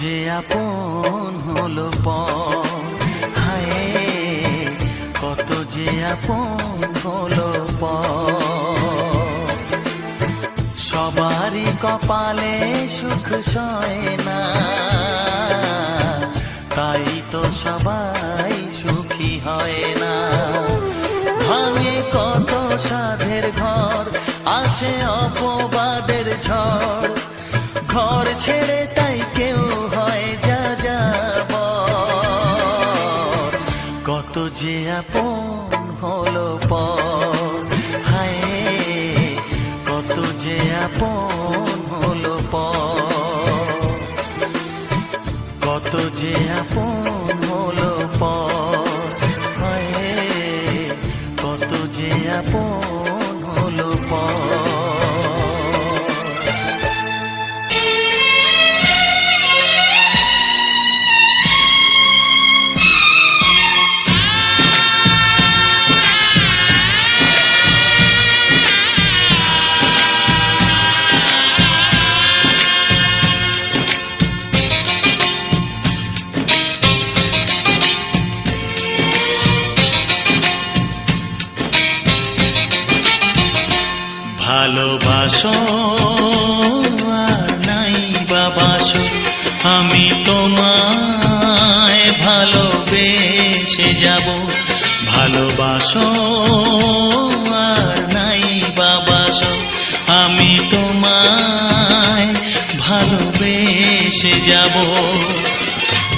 যে আপন হলো পর হায়, কত যে আপন হলো পর সবারই কপালে সুখ সয় না। তাই তো সবাই সুখী হয় আপন হলো পর কত যে আপন হলো পর কত যে আপন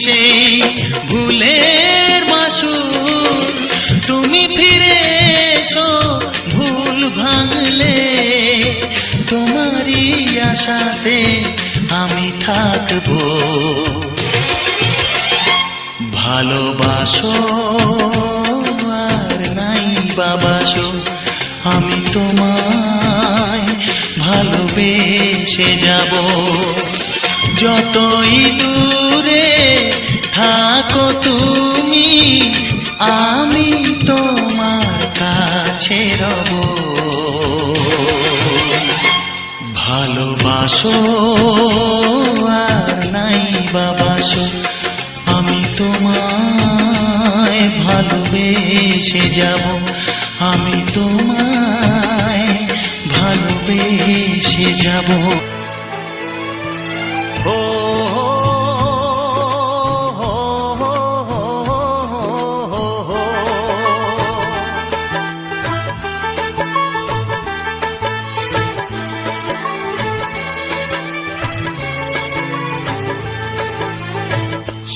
সেই ভুলের মাসুর তুমি ফিরে এসো ভুল ভাঙলে। তোমারই আশাতে আমি থাকব। ভালোবাসো আর নাই বাবাসো, আমি তোমায় ভালোবেসে যাব। যতই দূরে থাকো তুমি আমি তোমার কাছে রব। ভালোবাসো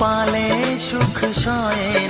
কপালে সুখ সয়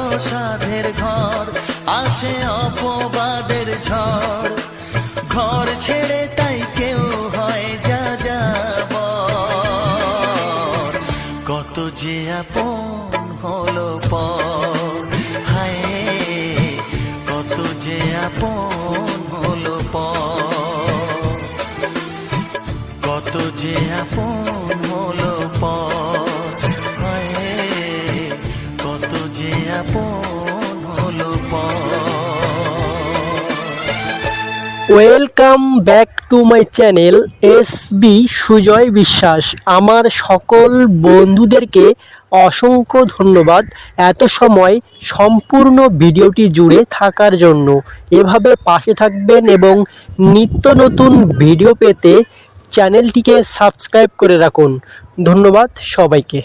আপন হলো কত যে আপন হলো কত যে আপন হলো welcome back to my channel S B Sujoy Biswas আমার সকল বন্ধুদেরকে অসংখ্য ধন্যবাদ। এত সময় সম্পূর্ণ ভিডিওটি জুড়ে থাকার জন্য এভাবে পাশে থাকবেন এবং নিত্য নতুন ভিডিও পেতে চ্যানেলটিকে সাবস্ক্রাইব করে রাখুন। ধন্যবাদ সবাইকে।